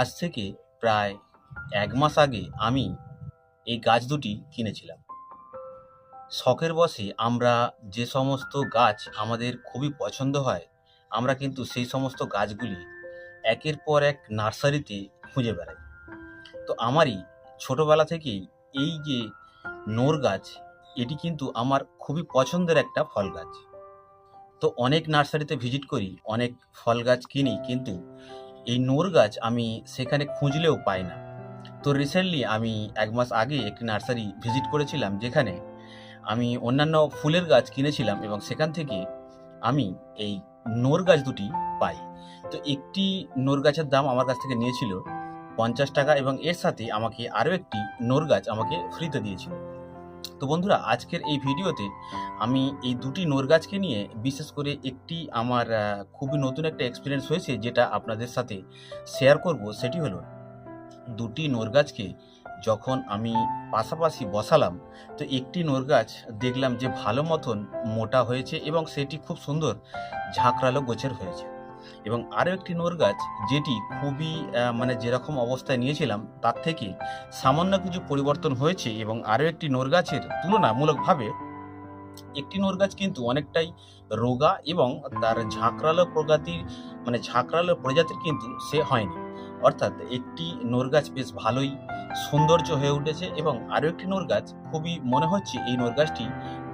আজ থেকে প্রায় এক মাস আগে আমি এই গাছ দুটি কিনেছিলাম। শখের বশে আমরা যে সমস্ত গাছ আমাদের খুবই পছন্দ হয়, আমরা কিন্তু সেই সমস্ত গাছগুলি একের পর এক নার্সারিতে খুঁজে বেড়াই। তো আমারই ছোটবেলা থেকেই এই যে নোর গাছ, এটি কিন্তু আমার খুবই পছন্দের একটা ফল গাছ। তো অনেক নার্সারিতে ভিজিট করি, অনেক ফল গাছ কিনি, কিন্তু এই নোর গাছ আমি সেখানে খুঁজলেও পাই না। তো রিসেন্টলি আমি এক মাস আগে একটি নার্সারি ভিজিট করেছিলাম যেখানে আমি অন্যান্য ফুলের গাছ কিনেছিলাম এবং সেখান থেকে আমি এই নোর গাছ দুটি পাই। তো একটি নোর গাছের দাম আমার কাছ থেকে নিয়েছিল পঞ্চাশ টাকা এবং এর সাথে আমাকে আরও একটি নোর গাছ আমাকে ফ্রিতে দিয়েছিল। তো বন্ধুরা, আজকের এই ভিডিওতে আমি এই দুটি নোর গাছকে নিয়ে বিশেষ করে একটি আমার খুবই নতুন একটা এক্সপিরিয়েন্স হয়েছে যেটা আপনাদের সাথে শেয়ার করব। সেটি হলো দুটি নোর গাছকে যখন আমি পাশাপাশি বসালাম, তো একটি নোর গাছ দেখলাম যে ভালো মতন মোটা হয়েছে এবং সেটি খুব সুন্দর ঝাঁকড়ালো গোছের হয়েছে। এবং আরও একটি নোর গাছ যেটি খুবই মানে যেরকম অবস্থায় নিয়েছিলাম, তার থেকে সামান্য কিছু পরিবর্তন হয়েছে এবং আরও একটি নোর গাছের তুলনামূলকভাবে একটি নোর গাছ কিন্তু অনেকটাই রোগা এবং তার ঝাঁকড়ালো প্রজাতির মানে ঝাঁকড়ালো প্রজাতির কিন্তু সে হয়নি। অর্থাৎ একটি নোর গাছ বেশ ভালোই সৌন্দর্য হয়ে উঠেছে এবং আরও একটি নোর গাছ খুবই মনে হচ্ছে এই নোর গাছটি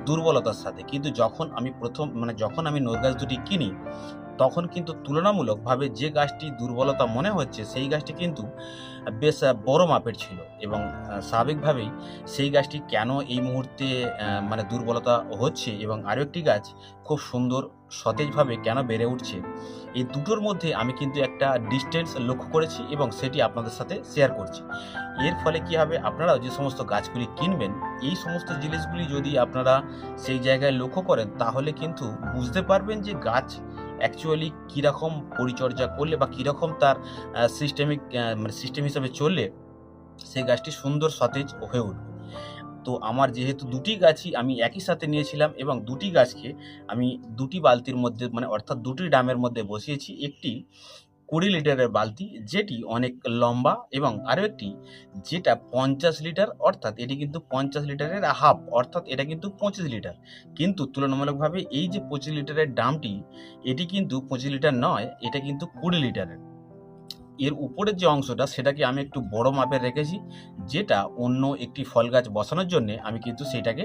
দুর্বলতার সাথে। কিন্তু যখন আমি প্রথম মানে যখন আমি নোর গাছ দুটি কিনি তখন কিন্তু তুলনামূলকভাবে যে গাছটি দুর্বলতা মনে হচ্ছে, সেই গাছটি কিন্তু বেশ বড় মাপের ছিল এবং স্বাভাবিকভাবেই সেই গাছটি কেন এই মুহূর্তে মানে দুর্বলতা হচ্ছে এবং আরও একটি গাছ খুব সুন্দর সতেজভাবে কেন বেড়ে উঠছে, এই দুটোর মধ্যে আমি কিন্তু একটা ডিস্টেন্স লক্ষ্য করেছি এবং সেটি আপনাদের সাথে শেয়ার করছি। এর ফলে কি হবে? আপনারাও যে সমস্ত গাছগুলি কিনবেন, এই সমস্ত জিনিসগুলি যদি আপনারা সেই জায়গায় লক্ষ্য করেন, তাহলে কিন্তু বুঝতে পারবেন যে গাছ অ্যাকচুয়ালি কীরকম পরিচর্যা করলে বা কীরকম তার সিস্টেমিক মানে সিস্টেম হিসাবে চললে সেই গাছটি সুন্দর সতেজ হয়ে উঠবে। তো আমার যেহেতু দুটি গাছই আমি একই সাথে নিয়েছিলাম এবং দুটি গাছকে আমি দুটি বালতির মধ্যে মানে অর্থাৎ দুটি ড্রামের মধ্যে বসিয়েছি। একটি কুড়ি লিটারের বালতি, যেটি অনেক লম্বা এবং আরও একটি, যেটা পঞ্চাশ লিটার, অর্থাৎ এটি কিন্তু পঞ্চাশ লিটারের হাফ, অর্থাৎ এটা কিন্তু পঁচিশ লিটার। কিন্তু তুলনামূলকভাবে এই যে পঁচিশ লিটারের ডামটি এটি কিন্তু পঁচিশ লিটার নয়, এটা কিন্তু কুড়ি লিটারের। এর উপরের যে অংশটা, সেটাকে আমি একটু বড় মাপের রেখেছি, যেটা অন্য একটি ফল গাছ বসানোর জন্যে আমি কিন্তু সেইটাকে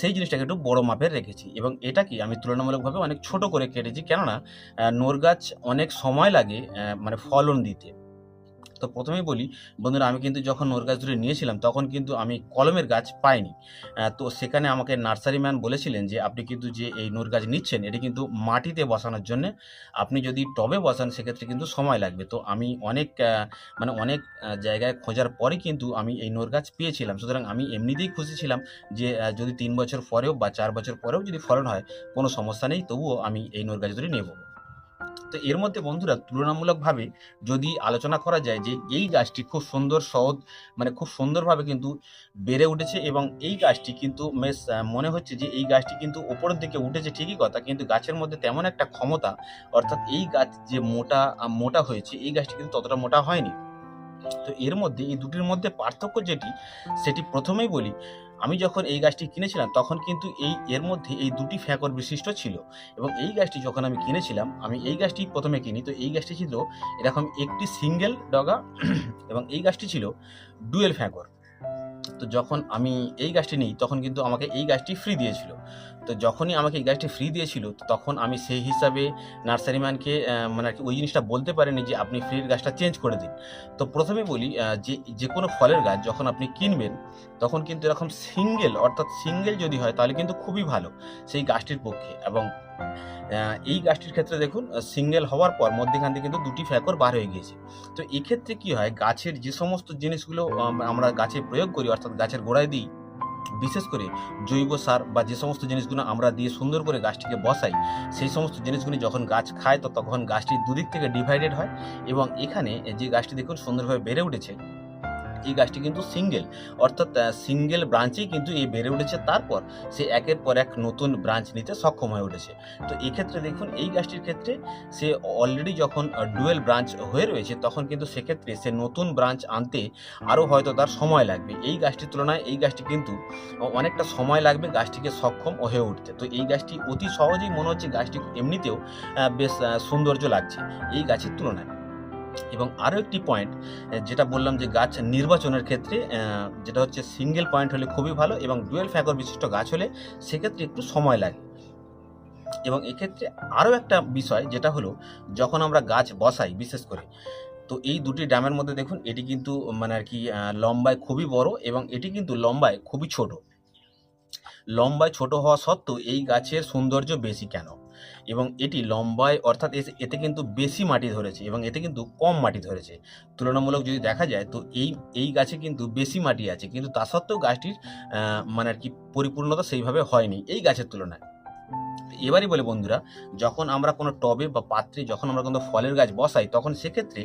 সেই জিনিসটাকে একটু বড় মাপের রেখেছি। এবং এটাকে আমি তুলনামূলকভাবে অনেক ছোট করে কেটেছি। কেননা নোর গাছ অনেক সময় লাগে মানে ফলন দিতে। তো প্রথমেই বলি, বন্ধুরা, আমি কিন্তু যখন নোর গাছ ধরে নিয়েছিলাম, তখন কিন্তু আমি কলমের গাছ পাইনি। তো সেখানে আমাকে নার্সারি ম্যান বলেছিলেন যে, আপনি কিন্তু যে এই নোর গাছ নিচ্ছেন, এটি কিন্তু মাটিতে বসানোর জন্য আপনি যদি টবে বসান, সেক্ষেত্রে কিন্তু সময় লাগবে। তো আমি অনেক মানে অনেক জায়গায় খোঁজার পরে কিন্তু আমি এই নোর গাছ পেয়েছিলাম। সুতরাং আমি এমনিতেই খুশি ছিলাম যে যদি তিন বছর পরেও বা চার বছর পরেও যদি ফলন হয়, কোনো সমস্যা নেই, তবুও আমি এই নোর গাছ ধরে নেব তো এর মধ্যে বন্ধুরা তুলনামূলকভাবে যদি আলোচনা করা যায় যে এই গাছটি খুব সুন্দর সহজ মানে খুব সুন্দরভাবে কিন্তু বেড়ে উঠেছে এবং এই গাছটি কিন্তু আহ, মনে হচ্ছে যে এই গাছটি কিন্তু ওপরের দিকে উঠেছে ঠিকই কথা কিন্তু গাছের মধ্যে তেমন একটা ক্ষমতা অর্থাৎ এই গাছ যে মোটা মোটা হয়েছে এই গাছটি কিন্তু ততটা মোটা হয়নি। তো এর মধ্যে এই দুটির মধ্যে পার্থক্য যেটি সেটি প্রথমেই বলি আমি যখন এই গাছটি কিনেছিলাম, তখন কিন্তু এই, এর মধ্যে এই দুটি ফ্যাকর বিশিষ্ট ছিল। এবং এই গাছটি যখন আমি কিনেছিলাম, আমি এই গাছটি প্রথমে কিনি। তো এই গাছটি ছিল এরকম একটি সিঙ্গেল ডগা, এবং এই গাছটি ছিল ডুয়েল ফ্যাকর। তো যখন আমি এই গাছটি নিই, তখন কিন্তু আমাকে এই গাছটি ফ্রি দিয়েছিল। তো যখনই আমাকে এই গাছটি ফ্রি দিয়েছিল তখন আমি সেই হিসাবে নার্সারিম্যানকে মানে আর কি ওই জিনিসটা বলতে পারিনি যে আপনি ফ্রির গাছটা চেঞ্জ করে দিন। তো প্রথমে বলি যে যে কোনো ফলের গাছ যখন আপনি কিনবেন, তখন কিন্তু এরকম সিঙ্গেল অর্থাৎ সিঙ্গেল যদি হয়, তাহলে কিন্তু খুবই ভালো সেই গাছটির পক্ষে। এবং এই গাছটির ক্ষেত্রে দেখুন সিঙ্গেল হওয়ার পর মধ্যেখান থেকে কিন্তু দুটি ফ্যাকর বার হয়ে গিয়েছে। তো এক্ষেত্রে কি হয়, গাছের যে সমস্ত জিনিসগুলো আমরা গাছে প্রয়োগ করি, অর্থাৎ গাছের গোড়ায় দিই, বিশেষ করে জৈব সার বা যে সমস্ত জিনিসগুলো আমরা দিয়ে সুন্দর করে গাছটিকে বসাই, সেই সমস্ত জিনিসগুলি যখন গাছ খায়, তো তখন গাছটি দুদিক থেকে ডিভাইডেড হয় এবং এখানে যে গাছটি দেখুন সুন্দরভাবে বেড়ে উঠেছে এই গাছটি কিন্তু সিঙ্গেল, অর্থাৎ সিঙ্গেল ব্রাঞ্চেই কিন্তু এই বেড়ে উঠেছে। তারপর সে একের পর এক নতুন ব্রাঞ্চ নিতে সক্ষম হয়ে উঠেছে। তো এক্ষেত্রে দেখুন, এই গাছটির ক্ষেত্রে সে অলরেডি যখন ডুয়েল ব্রাঞ্চ হয়ে রয়েছে, তখন কিন্তু সেক্ষেত্রে সে নতুন ব্রাঞ্চ আনতে আরও হয়তো তার সময় লাগবে। এই গাছটির তুলনায় এই গাছটি কিন্তু অনেকটা সময় লাগবে গাছটিকে সক্ষম হয়ে উঠতে। তো এই গাছটি অতি সহজেই মনে হচ্ছে গাছটি এমনিতেও বেশ সৌন্দর্য লাগছে। এই গাছের তুলনায়। এবং আরও একটি পয়েন্ট যেটা বললাম যে গাছ নির্বাচনের ক্ষেত্রে যেটা হচ্ছে সিঙ্গেল পয়েন্ট হলে খুবই ভালো এবং ডুয়েল ফ্যাগর বিশিষ্ট গাছ হলে সেক্ষেত্রে একটু সময় লাগে। এবং এক্ষেত্রে আরও একটা বিষয় যেটা হলো, যখন আমরা গাছ বসাই বিশেষ করে, তো এই দুটি ড্যামের মধ্যে দেখুন, এটি কিন্তু মানে আর কি লম্বায় খুবই বড় এবং এটি কিন্তু লম্বায় খুবই ছোট। লম্বায় ছোট হওয়া সত্ত্বেও এই গাছের সৌন্দর্য বেশি কেন? এবং এটি লম্বায়, অর্থাৎ এতে কিন্তু বেশি মাটি ধরেছে এবং এতে কিন্তু কম মাটি ধরেছে। তুলনামূলক যদি দেখা যায়, তো এই এই গাছে কিন্তু বেশি মাটি আছে। কিন্তু তা সত্ত্বেও গাছটির মানে আর কি পরিপূর্ণতা সেইভাবে হয়নি এই গাছের তুলনায়। এবারই বলে বন্ধুরা, যখন আমরা কোনো টবে বা পাত্রে যখন আমরা কোনো ফলের গাছ বসাই, তখন সেক্ষেত্রে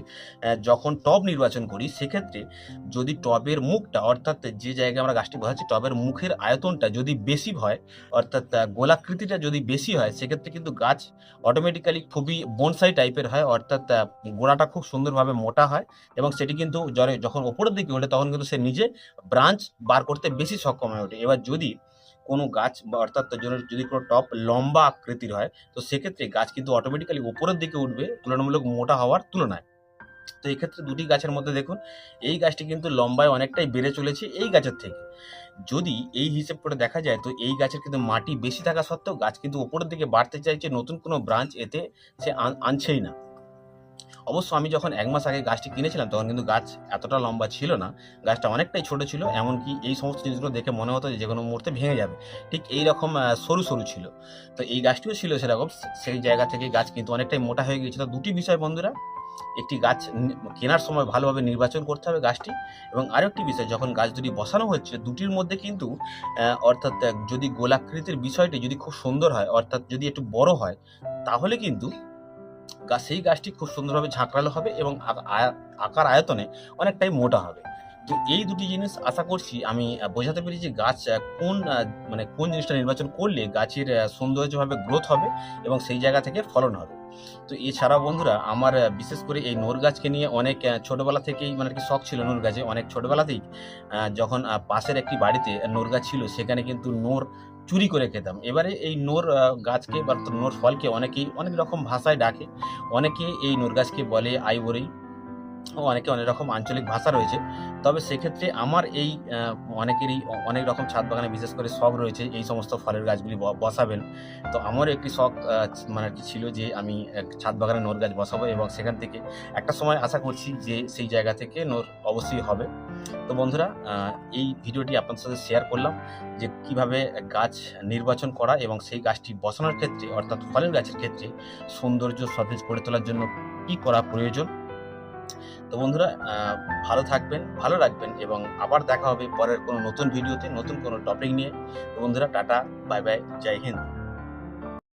যখন টব নির্বাচন করি, সেক্ষেত্রে যদি টবের মুখটা, অর্থাৎ যে জায়গায় আমরা গাছটি বসাচ্ছি, টবের মুখের আয়তনটা যদি বেশি হয়, অর্থাৎ গোলাকৃতিটা যদি বেশি হয়, সেক্ষেত্রে কিন্তু গাছ অটোমেটিক্যালি খুবই বনসাই টাইপের হয়, অর্থাৎ গোড়াটা খুব সুন্দরভাবে মোটা হয় এবং সেটি কিন্তু যখন ওপরের দিকে ওঠে, তখন কিন্তু সে নিজে ব্রাঞ্চ বার করতে বেশি সক্ষম হয়ে ওঠে। এবার যদি কোনো গাছ বা অর্থাৎ যদি- কোনো টপ লম্বা আকৃতির হয়, তো সেক্ষেত্রে গাছ কিন্তু অটোমেটিক্যালি উপরের দিকে উঠবে, তুলনামূলক মোটা হওয়ার তুলনায়। তো এক্ষেত্রে দুটি গাছের মধ্যে দেখুন, এই গাছটি কিন্তু লম্বায় অনেকটাই বেড়ে চলেছে এই গাছের থেকে। যদি এই হিসেব করে দেখা যায়, তো এই গাছের কিন্তু মাটি বেশি থাকা সত্ত্বেও গাছ কিন্তু উপরের দিকে বাড়তে চাইছে, নতুন কোনো ব্রাঞ্চ এতে সে আন- আনছেই না। অবশ্য আমি যখন এক মাস আগে গাছটি কিনেছিলাম, তখন কিন্তু গাছ এতটা লম্বা ছিল না। গাছটা অনেকটাই ছোট ছিল, এমনকি এই সমস্ত জিনিসগুলো দেখে মনে হতো যে যে কোনো মুহূর্তে ভেঙে যাবে। ঠিক এই রকম সরু সরু ছিল। তো এই গাছটিও ছিল সেরকম, সেই জায়গা থেকে গাছ কিন্তু অনেকটাই মোটা হয়ে গিয়েছিল। দুটি বিষয় বন্ধুরা, একটি গাছ কেনার সময় ভালোভাবে নির্বাচন করতে হবে গাছটি, এবং আরেকটি বিষয়, যখন গাছ দুটি বসানো হচ্ছে, দুটির মধ্যে কিন্তু অর্থাৎ যদি গোলাকৃতির বিষয়টি যদি খুব সুন্দর হয়, অর্থাৎ যদি একটু বড় হয়, তাহলে কিন্তু সেই গাছটি খুব সুন্দরভাবে ঝাঁকড়ালো হবে এবং আকার আয়তনে অনেকটাই মোটা হবে। তো এই দুটি জিনিস আশা করছি, আমি বোঝাতে পেরেছি গাছ কোন মানে কোন জিনিসটা নির্বাচন করলে গাছের সৌন্দর্যভাবে গ্রোথ হবে এবং সেই জায়গা থেকে ফলন হবে। তো এছাড়াও বন্ধুরা, আমার বিশেষ করে এই নোর গাছকে নিয়ে অনেক ছোটবেলা থেকেই মানে কি শখ ছিল নোর গাছে। অনেক ছোটবেলাতেই যখন পাশের একটি বাড়িতে নোর গাছ ছিল, সেখানে কিন্তু নোর চুরি করে খেতাম। এবারে এই নোর গাছকে বা নোর ফলকে অনেকেই অনেক রকম ভাষায় ডাকে। অনেকে এই নোর গাছকে বলে আইবরি অনেকে অনেক রকম আঞ্চলিক ভাষা রয়েছে। তবে সেক্ষেত্রে আমার এই অনেকেরই অনেক রকম ছাদ বাগানে বিশেষ করে শখ রয়েছে এই সমস্ত ফলের গাছগুলি বসাবেন। তো আমারও একটি শখ মানে কি ছিল যে আমি ছাদ বাগানে নোর গাছ বসাবো এবং সেখান থেকে একটা সময় আশা করছি যে সেই জায়গা থেকে নোর অবশ্যই হবে। তো বন্ধুরা এই ভিডিওটি আপনাদের সাথে শেয়ার করলাম যে কীভাবে গাছ নির্বাচন করা এবং সেই গাছটি বসানোর ক্ষেত্রে অর্থাৎ ফলের গাছের ক্ষেত্রে সৌন্দর্য সতেজ করে তোলার জন্য কি করা প্রয়োজন তো বন্ধুরা ভালো থাকবেন, ভালো রাখবেন এবং আবার দেখা হবে পরের কোনো নতুন ভিডিওতে, নতুন কোনো টপিক নিয়ে। তো বন্ধুরা, tata bye bye Jai Hind.